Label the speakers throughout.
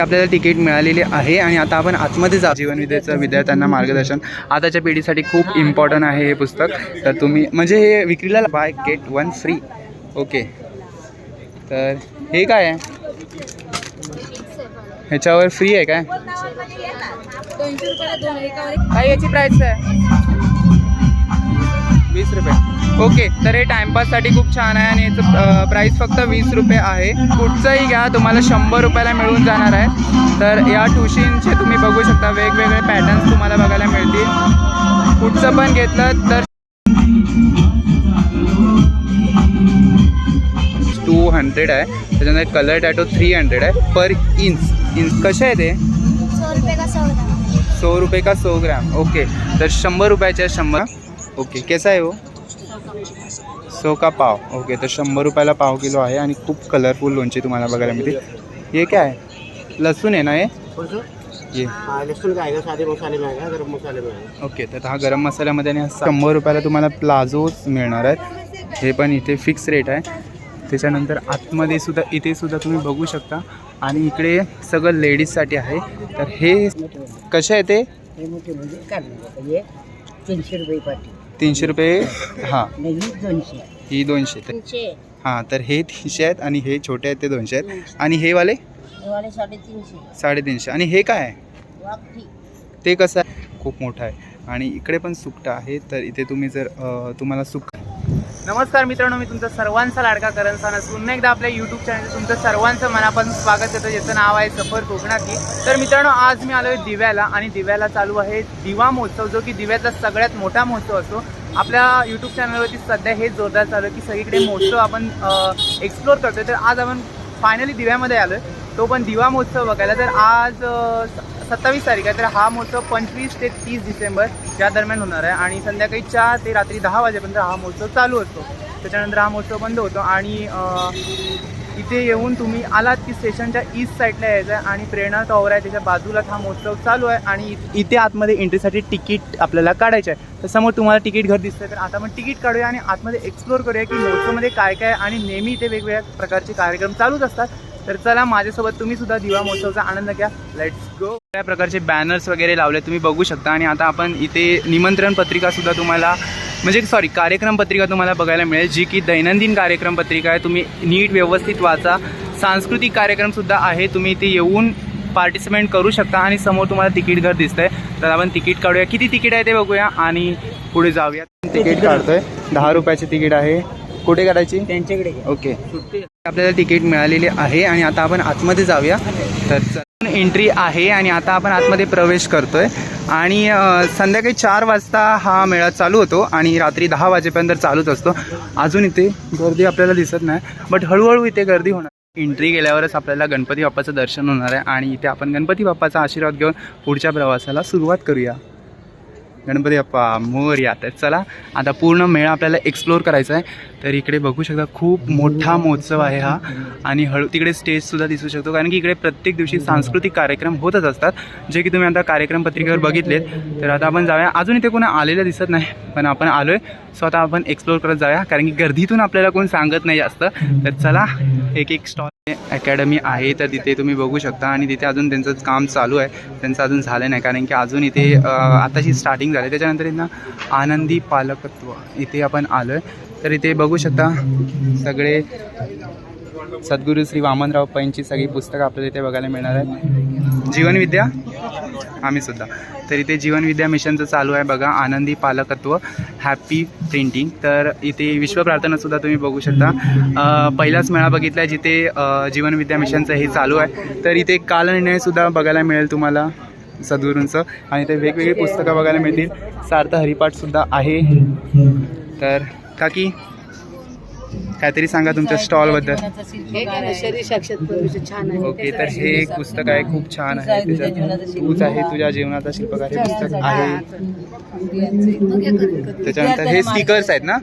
Speaker 1: आपल्याला तिकीट मिळालेली आहे आणि आता आपण आतमध्ये जा जीवनविद्येचं विद्यार्थ्यांना मार्गदर्शन. आताच्या पिढीसाठी खूप इम्पॉर्टंट आहे हे पुस्तक. तर तुम्ही म्हणजे हे विक्रीला buy get one free okay तर हे काय आहे? ह्याच्यावर फ्री आहे काय? काय याची प्राईस आहे? वीस रुपये. ओके तर हे टाइमपाससाठी खूप छान आहे आणि याचं प्राईस फक्त वीस रुपये आहे. कुठचंही घ्या तुम्हाला शंभर रुपयाला मिळून जाणार आहे. तर या टुशींचे तुम्ही बघू शकता वेगवेगळे पॅटर्न्स तुम्हाला बघायला मिळतील. कुठचं पण घेतलं तर टू हंड्रेड आहे. त्याच्यानंतर कलर टॅटो थ्री हंड्रेड आहे पर इंच इंच कसे आहे ते?
Speaker 2: सौ रुपये का सौ ग्राम?
Speaker 1: सौ रुपये का सौ ग्राम. ओके तर शंभर रुपयाचे शंभर. ओके कैसा आहे हो सो का पाव. ओके तर शंभर रुपयाला पाव किलो आहे आणि खूप कलरफुल लोणचे तुम्हाला बघायला मिळतील. हे काय आहे? लसूण आहे ना हे? ये
Speaker 3: हाँ. मसाले गरम मसाले
Speaker 1: ओके तर हा गरम मसाल्यामध्ये आणि शंभर रुपयाला तुम्हाला प्लाझोच मिळणार आहेत. हे पण इथे फिक्स रेट आहे. त्याच्यानंतर आतमध्ये सुद्धा इथे सुद्धा तुम्ही बघू शकता. आणि इकडे सगळं लेडीजसाठी आहे. तर हे कसे आहे ते?
Speaker 4: मोठे म्हणजे तीनशे रुपये पाठी
Speaker 1: तीनशे रुपये हां.
Speaker 4: दोनशे.
Speaker 1: ही दोनशे. तर
Speaker 2: तीनशे.
Speaker 1: हां तर हे तीनशे आहेत आणि हे छोटे आहेत ते दोनशे आहेत. आणि हे वाले?
Speaker 4: वाले साडेतीनशे.
Speaker 1: साडेतीनशे. आणि हे काय आहे? ते कसं आहे? खूप मोठं आहे. आणि इकडे पण सुकटा आहे तर इथे तुम्ही जर तुम्हाला सुक नमस्कार मित्रांनो मी तुमचा सर्वांचा लाडका करण सानस. पुन्हा एकदा आपल्या यूट्यूब चॅनल तुमचं सर्वांचं मनापासून स्वागत येतं ज्याचं नाव आहे सफर कोकणातली. तर मित्रांनो आज मी आलो आहे दिव्याला आणि दिव्याला चालू आहे दिवा महोत्सव जो की दिव्यातला सगळ्यात मोठा महोत्सव असतो. आपल्या यूट्यूब चॅनलवरती सध्या हे जोरदार चालू आहे की सगळीकडे महोत्सव आपण एक्सप्लोर करतोय. तर आज आपण फायनली दिव्यामध्ये आलो आहे तो पण दिवा महोत्सव बघायला. तर आज सत्तावीस तारीख आहे तर हा महोत्सव पंचवीस ते तीस डिसेंबर या दरम्यान होणार आहे. आणि संध्याकाळी चार ते रात्री दहा वाजेपर्यंत हा महोत्सव चालू असतो. त्याच्यानंतर हा महोत्सव बंद होतो आणि इथे येऊन तुम्ही आलात की स्टेशनच्या ईस्ट साईडला यायचं आहे आणि प्रेरणा टॉवर आहे त्याच्या बाजूलाच हा महोत्सव चालू आहे आणि इ- इथे आतमध्ये एंट्रीसाठी तिकीट आपल्याला काढायचं आहे. तर समोर तुम्हाला तिकीट घर दिसतं तर आता आपण तिकीट काढूया आणि आतमध्ये एक्सप्लोर करूया की महोत्सवमध्ये काय काय आहे आणि नेहमी इथे वेगवेगळ्या प्रकारचे कार्यक्रम चालूच असतात. तर चला माझ्यासोबत तुम्ही सुद्धा दिवा महोत्सवचा आनंद घ्या. लेट्स गो या प्रकारचे बॅनर्स वगैरे लावले तुम्ही बघू शकता. आणि आता आपण इथे निमंत्रण पत्रिका सुद्धा तुम्हाला म्हणजे सॉरी कार्यक्रम पत्रिका तुम्हाला बघायला मिळेल जी की दैनंदिन कार्यक्रम पत्रिका आहे. तुम्ही नीट व्यवस्थित वाचा. सांस्कृतिक कार्यक्रमसुद्धा आहे. तुम्ही इथे येऊन पार्टिसिपेंट करू शकता आणि समोर तुम्हाला तिकीट घर दिसतंय. तर आपण तिकीट काढूया. किती तिकीट आहे ते बघूया आणि पुढे जाऊया. तिकीट काढतोय. दहा रुपयाचे तिकीट आहे. कुठे काढायची?
Speaker 4: त्यांच्याकडे.
Speaker 1: ओके. आपल्याला तिकीट मिळालेली आहे आणि आता आपण आतमध्ये जाऊया. तर एंट्री आहे आणि आता आपण आतमध्ये प्रवेश करतोय. आणि संध्याकाळी चार वाजता हा मेळा चालू होतो आणि रात्री दहा वाजेपर्यंत चालूच असतो. अजून इथे गर्दी आपल्याला दिसत नाही बट हळूहळू इथे गर्दी होणार. एंट्री गेल्यावरच आपल्याला गणपती बाप्पाचं दर्शन होणार आहे आणि इथे आपण गणपती बाप्पाचा आशीर्वाद घेऊन पुढच्या प्रवासाला सुरुवात करूया. गणपती बाप्पा मोर या तर चला आता पूर्ण मेळा आपल्याला एक्सप्लोर करायचा आहे. तर इकडे बघू शकता खूप मोठा महोत्सव आहे हा. आणि हळू तिकडे स्टेजसुद्धा दिसू शकतो. कारण की इकडे प्रत्येक दिवशी सांस्कृतिक कार्यक्रम होतच असतात. जे की तुम्ही आता कार्यक्रम पत्रिकेवर बघितलेत. तर आता आपण जाऊया. अजून इथे कोणा आलेलं दिसत नाही पण आपण आलो आहे सो आता आपण एक्सप्लोर करत जाऊया. कारण की गर्दीतून आपल्याला कोण सांगत नाही जास्त. तर चला एक एक स्टॉल अकॅडमी आहे. तर तिथे तुम्ही बघू शकता. आणि तिथे अजून त्यांचं काम चालू आहे. त्यांचं अजून झालं नाही. कारण की अजून इथे आताची स्टार्टिंग झाली त्याच्यानंतर त्यांना आनंदी पालकत्व इथे आपण आलो आहे तर इथे बघू शकता सगळे सद्गुरू श्री वामनराव पैंची सगळी पुस्तकं आपल्याला इथे बघायला मिळणार आहे जीवनविद्या? आम्ही सुद्धा. तर इथे जीवनविद्या मिशनचं चालू आहे बघा. आनंदी पालकत्व हॅपी प्रिंटिंग तर इथे विश्व प्रार्थनासुद्धा तुम्ही बघू शकता. पहिलाच मेळा बघितला आहे जिथे जीवनविद्या मिशनचं हे चालू आहे. तर इथे कालनिर्णयसुद्धा बघायला मिळेल तुम्हाला सद्गुरूंचं. आणि ते वेगवेगळी पुस्तकं बघायला मिळतील. सार्थ हरिपाठसुद्धा आहे. तर काकी. काहीतरी सांगा तुमच्या स्टॉलबद्दल
Speaker 4: हे आहे.
Speaker 1: ओके तर हे एक पुस्तक आहे खूप छान आहे. त्याच्यात तूच आहे तुझ्या जीवनाचा शिल्पकार हे पुस्तक आहे. त्याच्यानंतर हे स्टिकर्स आहेत ना?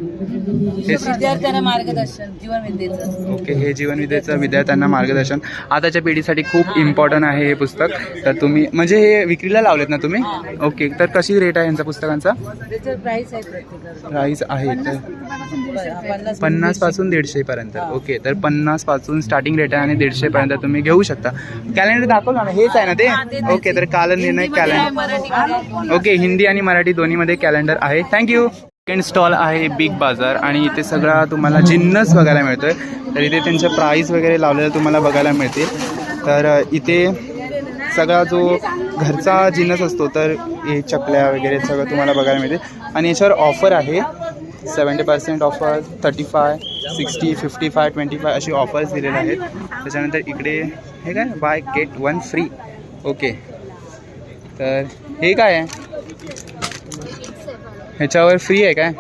Speaker 1: हे
Speaker 4: विद्यार्थ्यांना मार्गदर्शन जीवन विद्येचं
Speaker 1: ओके हे जीवनविद्येचं विद्यार्थ्यांना मार्गदर्शन. आताच्या पिढीसाठी खूप इम्पॉर्टंट आहे हे पुस्तक. तर तुम्ही म्हणजे हे विक्रीला लावलेत ना तुम्ही? ओके तर कशी रेट आहे यांचा पुस्तकांचा?
Speaker 4: प्राईस आहे पन्नास
Speaker 1: पासून दीडशे पर्यंत ओके तर पन्नासपासून स्टार्टिंग रेट आहे आणि दीडशे पर्यंत तुम्ही घेऊ शकता. कॅलेंडर दाखवलं ना हेच आहे ना ते? ओके तर काल निर्णय कॅलेंडर ओके हिंदी आणि मराठी दोन्हीमध्ये कॅलेंडर आहे. थँक्यू सेकंड स्टॉल आहे बिग बाजार आणि इथे सगळा तुम्हाला जिन्नस बघायला मिळतोय. तर इथे त्यांचे प्राईस वगैरे लावलेलं तुम्हाला बघायला मिळतील. तर इथे सगळा जो घरचा जिन्नस असतो तर हे चकल्या वगैरे सगळं तुम्हाला बघायला मिळते आणि याच्यावर ऑफर आहे. Seventy percent offer thirty five sixty fifty five twenty five अशी ऑफर्स दिलेल्या आहेत. त्याच्यानंतर इकडे हे काय? Buy get one free okay तर हे काय आहे? ह्याच्यावर फ्री आहे काय?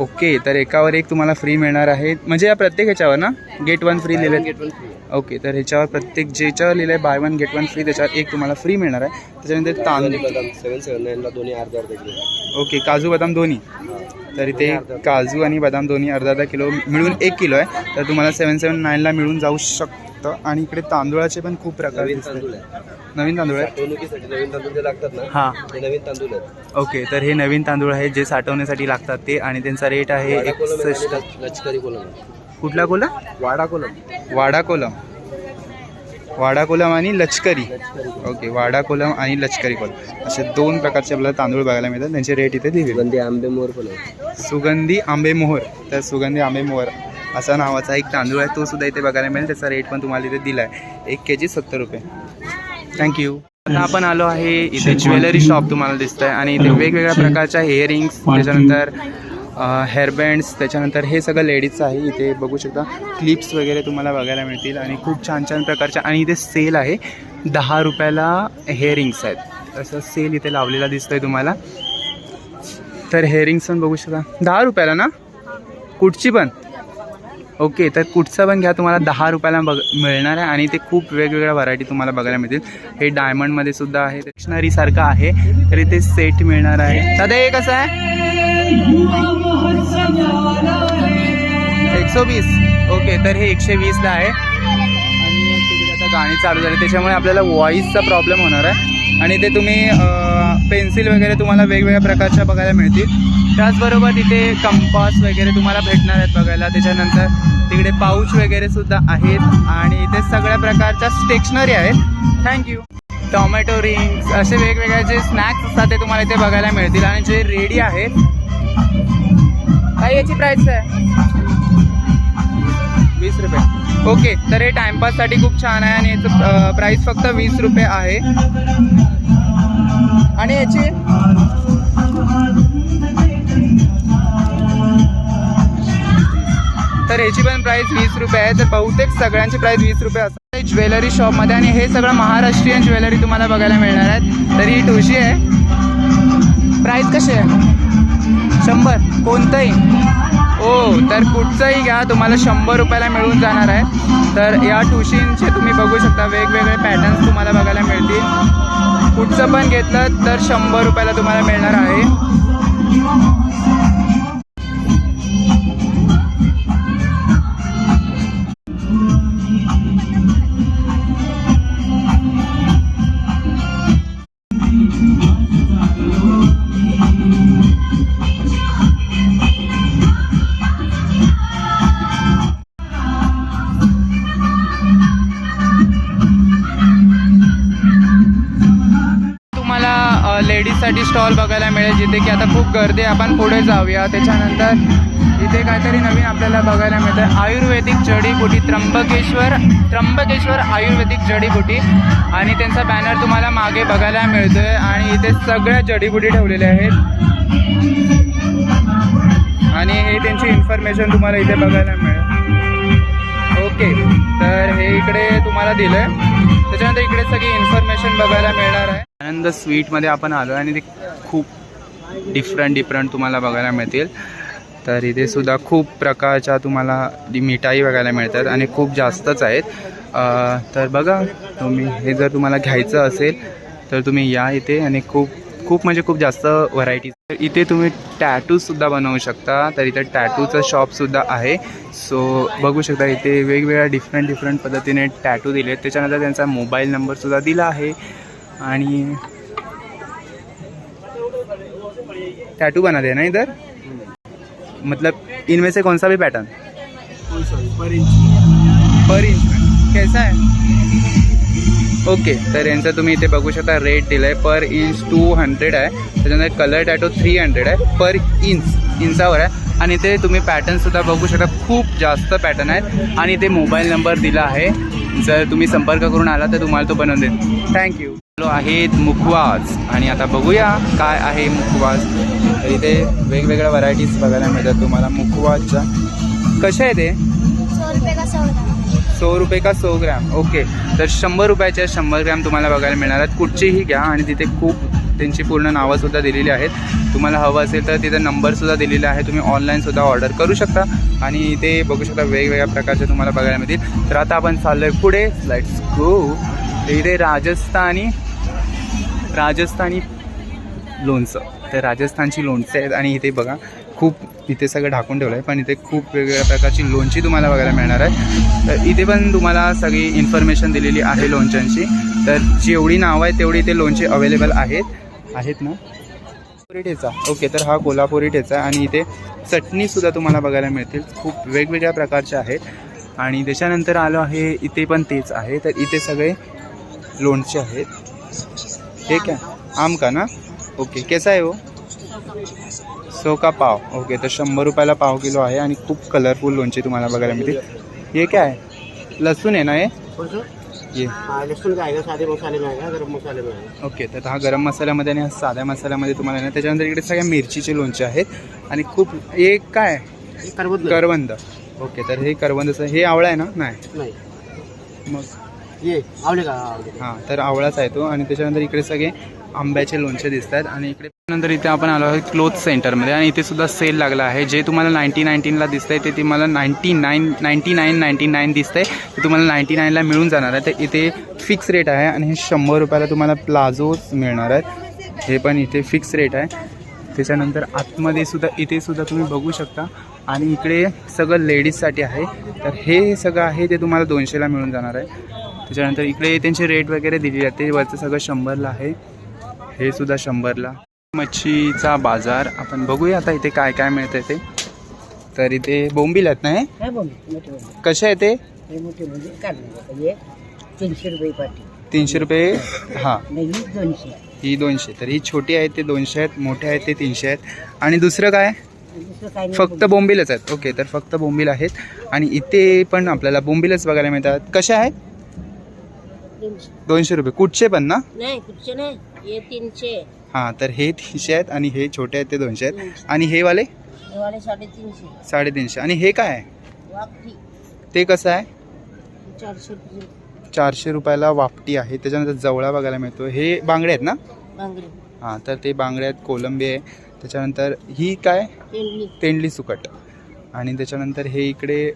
Speaker 1: ओके तर एकावर एक तुम्हाला फ्री मिळणार आहे. म्हणजे या प्रत्येक ह्याच्यावर ना? गेट वन फ्री लिहिलं
Speaker 3: गेट वन फ्री
Speaker 1: ओके तर ह्याच्यावर प्रत्येक ज्याच्यावर लिहिलं आहे buy one get one free त्याच्यावर एक तुम्हाला फ्री मिळणार आहे. त्याच्यानंतर तांदूळ. ओके काजू बदाम दोन्ही. तर इथे काजू आणि बदाम दोन्ही अर्धा अर्धा किलो मिळून एक किलो आहे. तर तुम्हाला सेवन सेवन नाईनला मिळून जाऊ शकतं. आणि इकडे तांदूळाचे पण खूप प्रकार
Speaker 3: नवीन तांदूळ आहे.
Speaker 1: नवीन तांदूळ
Speaker 3: लागतात ना
Speaker 1: हां.
Speaker 3: नवीन तांदूळ आहेत.
Speaker 1: ओके तर हे नवीन तांदूळ आहे जे साठवण्यासाठी लागतात ते. आणि त्यांचा रेट आहे
Speaker 3: कोलम
Speaker 1: एकसष्ट.
Speaker 3: लचकरी कोलम.
Speaker 1: कुठला कोला
Speaker 3: वाडा कोलम.
Speaker 1: वाडा कोलम. वाडा कोलम आणि लष्करी ओके वाडा कोलम आणि लष्करी कोलम असे दोन प्रकारचे आपल्याला तांदूळ बघायला मिळतात. त्यांचे रेट इथे दिले
Speaker 3: सुगंधी आंबे पण आहे
Speaker 1: सुगंधी आंबे मोहर. तर सुगंधी आंबे मोहर असा नावाचा एक तांदूळ आहे. तो सुद्धा इथे बघायला मिळेल. त्याचा रेट पण तुम्हाला इथे दिला आहे एक के जी सत्तर रुपये. थँक्यू आता आपण आलो आहे इथे ज्वेलरी शॉप तुम्हाला दिसत आहे आणि इथे वेगवेगळ्या प्रकारच्या हेअरिंग्स त्याच्यानंतर हेअरबँड्स त्याच्यानंतर हे सगळं लेडीजचं आहे. इथे बघू शकता क्लिप्स वगैरे तुम्हाला बघायला मिळतील आणि खूप छान छान प्रकारच्या आणि इथे सेल आहे. दहा रुपयाला हेअरिंग्स आहेत. असं सेल इथे लावलेला दिसतोय तुम्हाला. तर हेअरिंग्स पण बघू शकता. दहा रुपयाला ना? कुठची पण? ओके तर कुठचं पण घ्या. तुम्हाला दहा रुपयाला बघ मिळणार आहे. आणि ते खूप वेगवेगळ्या व्हरायटी तुम्हाला बघायला मिळतील. हे डायमंडमध्ये सुद्धा आहे. डिक्शनरीसारखं आहे. तर इथे सेट मिळणार आहे. दादा हे कसं आहे? एकशे वीस ओके तर हे एकशे वीसला आहे. आणि तिकडे आता गाणी चालू झाली. त्याच्यामुळे आपल्याला व्हॉईसचा प्रॉब्लेम होणार आहे. आणि ते तुम्ही पेन्सिल वगैरे तुम्हाला वेगवेगळ्या प्रकारच्या बघायला मिळतील. त्याचबरोबर तिथे कंपास वगैरे तुम्हाला भेटणार आहेत बघायला. त्याच्यानंतर तिकडे पाऊच वगैरे सुद्धा आहेत. आणि इथे सगळ्या प्रकारच्या स्टेशनरी आहेत. थँक्यू टॉमॅटो रिंग्स असे वेगवेगळे जे स्नॅक्स असतात ते तुम्हाला इथे बघायला मिळतील. आणि जे रेडी आहेत काय याची प्राईस आहे? वीस रुपये. ओके तर हे टाइमपाससाठी खूप छान आहे आणि याचं प्राईस फक्त वीस रुपये आहे. आणि याची? तर याची पण प्राईस वीस रुपये आहे. तर बहुतेक सगळ्यांची प्राईस वीस रुपये असते. ज्वेलरी शॉपमध्ये आणि हे सगळं महाराष्ट्रीयन ज्वेलरी तुम्हाला बघायला मिळणार आहेत तर ही ठुशी आहे. प्राईस कशी आहे? शंभर. कोणतंही. हो तर कुठचंही घ्या तुम्हाला शंभर रुपयाला मिळून जाणार आहे. तर या टुशींचे तुम्ही बघू शकता वेगवेगळे पॅटर्न्स तुम्हाला बघायला मिळतील. कुठचं पण घेतलं तर शंभर रुपयाला तुम्हाला मिळणार आहे. खाण्यासाठी स्टॉल बघायला मिळेल जिथे की आता खूप गर्दी आपण पुढे जाऊया. त्याच्यानंतर इथे काहीतरी नवीन आपल्याला बघायला मिळतं आयुर्वेदिक जडीबुटी त्र्यंबकेश्वर त्र्यंबकेश्वर आयुर्वेदिक जडीबुटी आणि त्यांचा बॅनर तुम्हाला मागे बघायला मिळतोय. आणि इथे सगळ्या जडीबुटी ठेवलेल्या आहेत. आणि हे त्यांची इन्फॉर्मेशन तुम्हाला इथे बघायला मिळेल. ओके तर हे इकडे तुम्हाला दिलं आहे त्याच्यानंतर इकडे सगळी इन्फॉर्मेशन बघायला मिळणार आहे. आनंद स्वीटमध्ये आपण आलो आणि ते खूप डिफरंट डिफरंट तुम्हाला बघायला मिळतील. तर इथे सुद्धा खूप प्रकारच्या तुम्हाला मिठाई बघायला मिळतात आणि खूप जास्तच आहेत. तर बघा तुम्ही हे जर तुम्हाला घ्यायचं असेल तर तुम्ही या इथे आणि खूप खूप म्हणजे खूप जास्त व्हरायटीज इथे तुम्ही टॅटूसुद्धा बनवू शकता. तर इथे टॅटूचं शॉपसुद्धा आहे. सो बघू शकता इथे वेगवेगळ्या डिफरंट डिफरंट पद्धतीने टॅटू दिले आहेत त्याच्यानंतर त्यांचा मोबाईल नंबरसुद्धा दिला आहे. आणि टॅटू बनाले ना इधर? मतलब इनमें से कौन सा भी पैटर्न
Speaker 3: पर इंच
Speaker 1: पर इंच कैसा आहे ओके तर यांचं तुम्ही इथे बघू शकता रेट दिलं आहे पर इंच टू हंड्रेड आहे. त्याच्यानंतर कलर टॅटो थ्री हंड्रेड आहे. पर इंच इंचावर आहे. आणि ते तुम्ही पॅटर्नसुद्धा बघू शकता. खूप जास्त पॅटर्न आहेत. आणि ते मोबाईल नंबर दिला आहे. जर तुम्ही संपर्क करून आला तर तुम्हाला तो बनवून देईल थँक्यू हॅलो आहेत मुखवाज आणि आता बघूया काय आहे मुखवाज तर इथे वेगवेगळ्या व्हरायटीज बघायला मिळतात तुम्हाला मुखवाजच्या कशा आहे ते?
Speaker 2: सौ रुपये का सौ ग्रॅम?
Speaker 1: ओके. तर शंभर रुपयाच्या शंभर ग्रॅम तुम्हाला बघायला मिळणार आहेत. कुठचीही घ्या आणि तिथे खूप त्यांची पूर्ण नावंसुद्धा दिलेली आहेत. तुम्हाला हवं असेल तर तिथे नंबरसुद्धा दिलेला आहे. तुम्ही ऑनलाईनसुद्धा ऑर्डर करू शकता. आणि इथे बघू शकता वेगवेगळ्या प्रकारचे तुम्हाला बघायला मिळतील. तर आता आपण चाललो आहे पुढे लेट्स गो इथे राजस्थानी राजस्थानी लोणचं. तर राजस्थानची लोणचं आहेत आणि इथे बघा खूप इथे सगळं ढाकून ठेवलं आहे पण इथे खूप वेगवेगळ्या प्रकारची लोणची तुम्हाला बघायला मिळणार आहे. तर इथे पण तुम्हाला सगळी इन्फॉर्मेशन दिलेली आहे लोणच्यांची. तर जेवढी नावं आहेत तेवढी इथे लोणची अवेलेबल आहेत. आहेत ना? कोल्हापुरी ठेचा. ओके तर हा कोल्हापुरी ठेचा आणि इथे चटणीसुद्धा तुम्हाला बघायला मिळतील. खूप वेगवेगळ्या प्रकारच्या आहेत. आणि त्याच्यानंतर आलो आहे इथे पण तेच आहे. तर इथे सगळे लोणचे आहेत. ठीक आहे आम का ना? ओके कैसा आहे हो सो का पाव. ओके तर शंभर रुपयाला पाव किलो आहे आणि खूप कलरफुल लोणचे तुम्हाला बघायला मिळतील. हे काय आहे लसूण आहे ना हे? ये.
Speaker 3: हाँ लहसुन का आएगा सादे मसाले में आएगा गरम मसाले में आएगा
Speaker 1: ओके तर हा गरम मसाल्यामध्ये आणि हा साध्या मसाल्यामध्ये तुम्हाला आहे ना त्याच्यानंतर इकडे सगळ्या मिरचीचे लोणचे आहेत. आणि खूप हे काय
Speaker 3: ये करबूज
Speaker 1: करवंद. ओके तर हे करवंदचं हे आवळा आहे ना? नाही.
Speaker 3: नहीं.
Speaker 1: मग
Speaker 3: ये का?
Speaker 1: हां तर आवळाच आहे तो आणि त्याच्यानंतर इकडे सगळे आंब्याचे लोणचे दिसत आहेत आणि इकडे नंतर इथे आपण आलो आहे क्लोथ सेंटरमध्ये आणि इथे सुद्धा सेल लागला आहे. जे तुम्हाला नाईन्टी नाईन्टीनला दिसतंय ते तुम्हाला ninety nine ninety nine ninety nine दिसतंय. ते तुम्हाला नाईन्टी नाईनला मिळून जाणार आहे. तर इथे फिक्स रेट आहे आणि हे शंभर रुपयाला तुम्हाला प्लाझोच मिळणार आहेत. हे पण इथे फिक्स रेट आहे. त्याच्यानंतर आतमध्ये सुद्धा इथे सुद्धा तुम्ही बघू शकता. आणि इकडे सगळं लेडीजसाठी आहे. तर हे सगळं आहे ते तुम्हाला दोनशेला मिळून जाणार आहे. त्याच्यानंतर इकडे त्यांचे रेट वगैरे दिलेले आहेत ते वरचं सगळं शंभरला आहे. हे सुद्धा शंभरला. मच्छीचा बाजार. आपण बघूया आता इथे काय काय मिळतं ते. तर इथे बोंबील आहेत ना कसे आहे ते?
Speaker 4: म्हणजे तीनशे रुपये
Speaker 1: तीनशे रुपये? हां.
Speaker 4: ही दोनशे.
Speaker 1: ही दोनशे. तर ही छोटी आहेत ते दोनशे आहेत मोठे आहेत ते तीनशे आहेत. आणि दुसरं काय? फक्त बोंबीलच आहेत. ओके तर फक्त बोंबील आहेत. आणि इथे पण आपल्याला बोंबीलच बघायला मिळतात. कशा आहेत?
Speaker 4: दोनशे.
Speaker 1: दोनशे रुपये. कुठचे पण ना?
Speaker 4: नाही कुठचे नाही. हे तीनशे.
Speaker 1: हां तर हे तीनशे आहेत आणि हे छोटे आहेत ते दोनशे आहेत. आणि हे वाले?
Speaker 4: हे वाले साडेतीनशे.
Speaker 1: साडेतीनशे. आणि हे काय आहे? ते कसं आहे?
Speaker 4: चारशे रुपये.
Speaker 1: चारशे रुपयाला वापटी आहे. त्याच्यानंतर जवळा बघायला मिळतो. हे बांगडे आहेत ना?
Speaker 4: बांगडी.
Speaker 1: हां तर ते बांगडे आहेत कोलंबी आहे. त्याच्यानंतर ही काय? तेंडली सुकट. आणि त्याच्यानंतर हे इकडे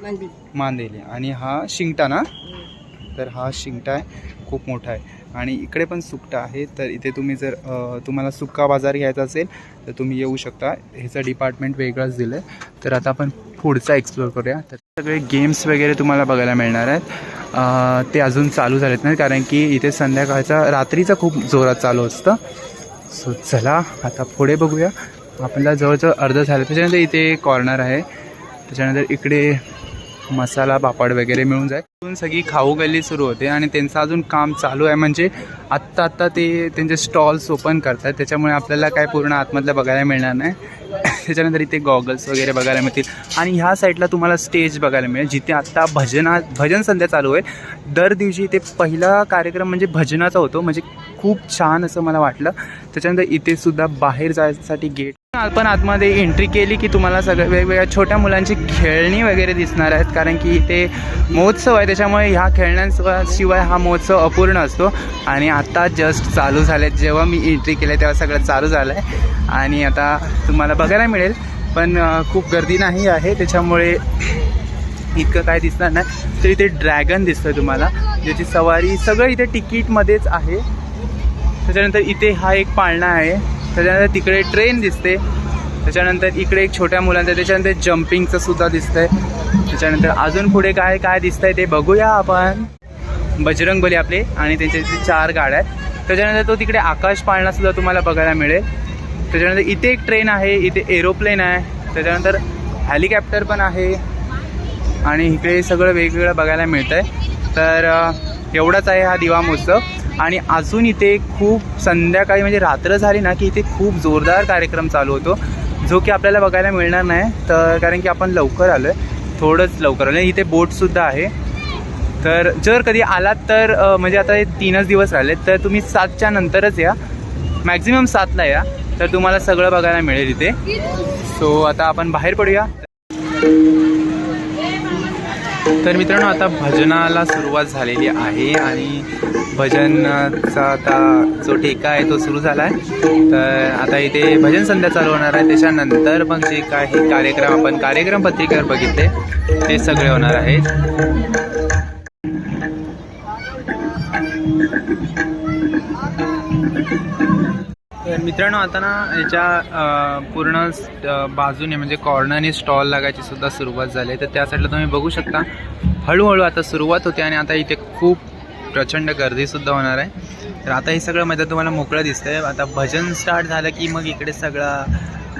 Speaker 1: मांदेली. आणि हा शिंगटा ना? तर हा शिंगटा आहे. खूप मोठा आहे. आणि इकडे पण सुकटा आहे. तर इथे तुम्ही जर तुम्हाला सुक्का बाजार घ्यायचा असेल तर तुम्ही येऊ शकता. ह्याचं डिपार्टमेंट वेगळंच दिलं आहे तर आता आपण पुढचा एक्सप्लोर करूया. तर सगळे गेम्स वगैरे तुम्हाला बघायला मिळणार आहेत. ते अजून चालू झालेत नाही कारण की इथे संध्याकाळचा रात्रीचं खूप जोरात चालू असतं. सो चला आता पुढे बघूया. आपल्याला जवळजवळ अर्ध झालं. त्याच्यानंतर इथे कॉर्नर आहे. त्याच्यानंतर इकडे मसाला पापड वगैरे मिळून जाईल. तिथून सगळी खाऊ गल्ली सुरू होते आणि त्यांचं अजून काम चालू आहे. म्हणजे आत्ता आत्ता ते त्यांचे स्टॉल्स ओपन करतात. त्याच्यामुळे आपल्याला काय पूर्ण आतमधलं बघायला मिळणार नाही. त्याच्यानंतर इथे गॉगल्स वगैरे बघायला मिळतील. आणि ह्या साईडला तुम्हाला स्टेज बघायला मिळेल जिथे आत्ता भजना भजन संध्या चालू आहे. दर दिवशी इथे पहिला कार्यक्रम म्हणजे भजनाचा होतो. म्हणजे खूप छान असं मला वाटलं. त्याच्यानंतर इथे सुद्धा बाहेर जायसाठी गेट आपण आतमध्ये एंट्री केली की तुम्हाला सगळ्या वेगवेगळ्या छोट्या मुलांची खेळणी वगैरे दिसणार आहेत. कारण की इथे महोत्सव आहे त्याच्यामुळे ह्या खेळण्यांशिवाय हा महोत्सव अपूर्ण असतो. आणि आता जस्ट चालू झाले जेव्हा मी एंट्री केली तेव्हा सगळं चालू झालं आहे आणि आता तुम्हाला बघायला मिळेल. पण खूप गर्दी नाही आहे. त्याच्यामुळे इतकं काय दिसणार नाही. तर इथे ड्रॅगन दिसतं तुम्हाला. ज्याची सवारी सगळं इथे तिकीटमध्येच आहे. त्याच्यानंतर इथे हा एक पाळणा आहे. त्याच्यानंतर तिकडे ट्रेन दिसते. त्याच्यानंतर इकडे एक छोट्या मुलांचं त्याच्यानंतर जम्पिंगचं सुद्धा दिसतंय. त्याच्यानंतर अजून पुढे काय काय दिसतंय ते बघूया आपण. बजरंगबली आपले आणि त्यांच्या तिथे चार गाड्या आहेत. त्याच्यानंतर तो तिकडे आकाश पाळणा सुद्धा तुम्हाला बघायला मिळेल. त्याच्यानंतर इथे एक ट्रेन आहे इथे एरोप्लेन आहे. त्याच्यानंतर हेलिकॉप्टर पण आहे. आणि इकडे सगळं वेगवेगळं बघायला मिळतं आहे तर एवढाच आहे हा दिवा महोत्सव. आणि अजून इथे खूप संध्याकाळी म्हणजे रात्र झाली ना की इथे खूप जोरदार कार्यक्रम चालू होतो. जो की आपल्याला बघायला मिळणार नाही तर कारण की आपण लवकर आलो आहे थोडंच लवकर आलो इथे बोटसुद्धा आहे. तर जर कधी आलात तर म्हणजे आता हे तीनच दिवस राहिले तर तुम्ही सातच्या नंतरच या. मॅक्झिमम सातला या. तर तुम्हाला सगळं बघायला मिळेल इथे. सो आता आपण बाहेर पडूया. तर मित्रांनो आता भजनाला सुरुवात झालेली आहे आणि भजनाचा आता जो ठेका आहे तो सुरू झाला आहे तर आता इथे भजन संध्या चालू होणार आहे. त्याच्यानंतर मग जे काही कार्यक्रम आपण कार्यक्रम पत्रिकेवर बघितले ते सगळे होणार आहेत. तर मित्रांनो आता ना याच्या पूर्ण बाजूने म्हणजे कॉर्नरने स्टॉल लागायची सुद्धा सुरुवात झाली आहे. तर त्या साईडला तुम्ही बघू शकता हळूहळू आता सुरुवात होते आणि आता इथे खूप प्रचंड गर्दीसुद्धा होणार आहे. तर आता हे सगळं मैदान तुम्हाला मोकळं दिसतंय. आता भजन स्टार्ट झालं की मग इकडे सगळा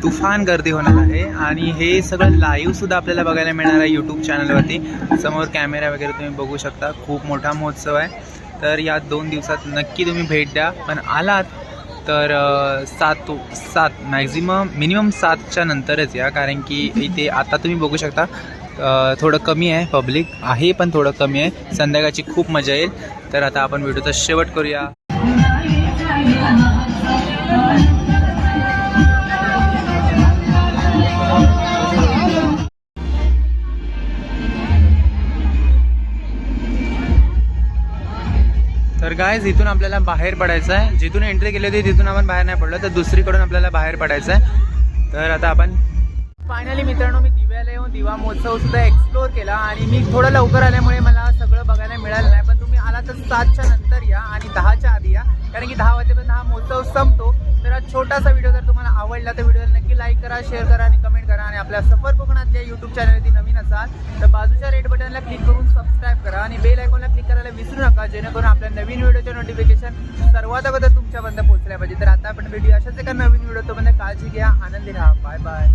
Speaker 1: तुफान गर्दी होणार आहे. आणि हे सगळं लाईव्हसुद्धा आपल्याला बघायला मिळणार आहे यूट्यूब चॅनलवरती समोर कॅमेरा वगैरे तुम्ही बघू शकता. खूप मोठा महोत्सव आहे. तर या दोन दिवसात नक्की तुम्ही भेट द्या. पण आलात तर सात सात मॅक्झिमम मिनिमम सातच्या नंतरच या कारण की इथे आता तुम्ही बघू शकता थोडं कमी आहे पब्लिक आहे पण थोडं कमी आहे. संध्याकाळची खूप मजा येईल. तर आता आपण व्हिडिओचा शेवट करूया. तर गायज इथून आपल्याला बाहेर पडायचं आहे. जिथून एंट्री केली होती तिथून आपण बाहेर नाही पडलो. तर दुसरीकडून आपल्याला बाहेर पडायचं आहे. तर आता आपण फायनली मित्रांनो मी दिव्याला येऊन दिवा महोत्सव सुद्धा एक्सप्लोर केला आणि मी थोडं लवकर आल्यामुळे मला सगळं बघायला मिळालं नाही. पण तुम्ही आला तर सातच्या नंतर या आणि दहाच्या आधी या. कारण की दहा वाजेपर्यंत हा महोत्सव संपतो. तर हा छोटासा व्हिडिओ जर तुम्हाला आवडला तर व्हिडिओला नक्की लाईक करा शेअर करा आणि कमेंट करा. आणि आपल्या सफर कोकणातल्या यूट्यूब चॅनलवरती नवीन असाल तर बाजूच्या रेड बटनला क्लिक करून सबस्क्राईब करा आणि बेल आयकॉनला क्लिक करायला विसरू नका जेणेकरून आपल्या नवीन व्हिडिओचे नोटिफिकेशन सर्वात अगोदर तुमच्यापर्यंत पोहोचल्या पाहिजे. तर आता आपण व्हिडिओ अशाच एका नवीन व्हिडिओ तोपर्यंत काळजी घ्या आनंदी राहा. Bye bye